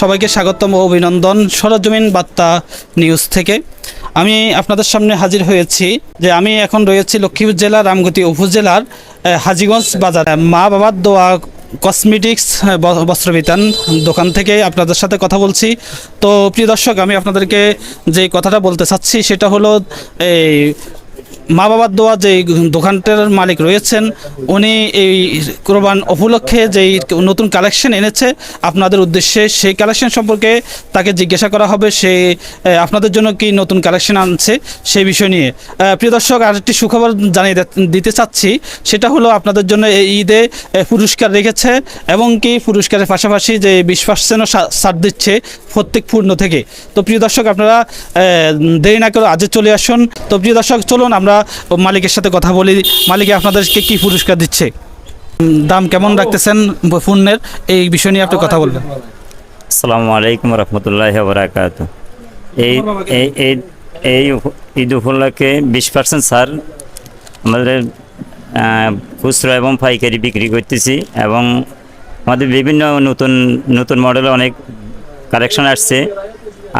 সবাইকে স্বাগতম ও অভিনন্দন সরজমিন বার্তা নিউজ থেকে। আমি আপনাদের সামনে হাজির হয়েছি যে আমি এখন রয়েছি লক্ষ্মীপুর জেলার রামগতি উপজেলার হাজীগঞ্জ বাজার। মা বাবার দোয়া কসমেটিক্স বস্ত্রবিতান দোকান থেকে আপনাদের সাথে কথা বলছি। তো প্রিয় দর্শক, আমি আপনাদেরকে যে কথাটা বলতে চাচ্ছি সেটা হলো, এই মা বাবার দোয়া যে দোকানটার মালিক রয়েছেন, উনি এই কোরবান উপলক্ষে যেই নতুন কালেকশন এনেছে, আপনাদের উদ্দেশ্যে সেই কালেকশন সম্পর্কে তাকে জিজ্ঞাসা করা হবে, সে আপনাদের জন্য কি নতুন কালেকশন আনছে সেই বিষয় নিয়ে। প্রিয় দর্শক আরেকটি সুখবর জানিয়ে দিতে চাচ্ছি, সেটা হলো আপনাদের জন্য এই ঈদে পুরস্কার রেখেছে, এবং কি পুরস্কারের পাশাপাশি যে বিশ পার্সেন্টও ছাড় দিচ্ছে প্রত্যেক পূর্ণ থেকে। তো প্রিয় দর্শক, আপনারা দেরি না করে আজকে চলে আসুন। তো প্রিয় দর্শক, চলুন, আমরা মালিকের সাথে কথা বলি, মালিক আপনাদেরকে কি পুরস্কার দিচ্ছে? দাম কেমন রাখতেছেন পণ্যের এই বিষয় নিয়ে আপনি কথা বলবেন। আসসালামু আলাইকুম রহমতুল্লাহ বরাকাত। এই এই এই ঈদ উপলক্ষে বিশ পার্সেন্ট ছাড় আমাদের খুচরো এবং পাইকারি বিক্রি করতেছি এবং আমাদের বিভিন্ন নতুন নতুন মডেলে অনেক কালেকশন আসছে।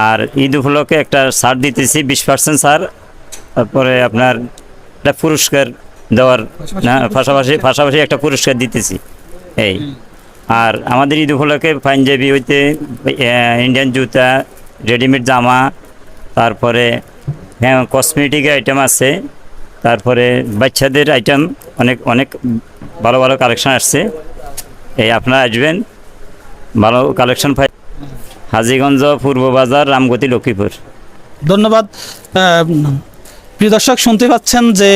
আর ঈদ উপলক্ষে একটা ছাড় দিতেছি বিশ পার্সেন্ট ছাড়। তারপরে আপনার একটা পুরস্কার দেওয়ার পাশাপাশি পাশাপাশি একটা পুরস্কার দিতেছি, এই। আর আমাদের ঈদ উপলক্ষে পাঞ্জাবি হইতে ইন্ডিয়ান জুতা রেডিমেড জামা, তারপরে হ্যাঁ কসমেটিক আইটেম আছে, তারপরে বাচ্চাদের আইটেম অনেক অনেক ভালো ভালো কালেকশন আসছে। এই আপনারা আসবেন, ভালো কালেকশন পাই, হাজিগঞ্জ পূর্ব বাজার, রামগতি লক্ষ্মীপুর। ধন্যবাদ প্রিয় দর্শক শুনতে পাচ্ছেন যে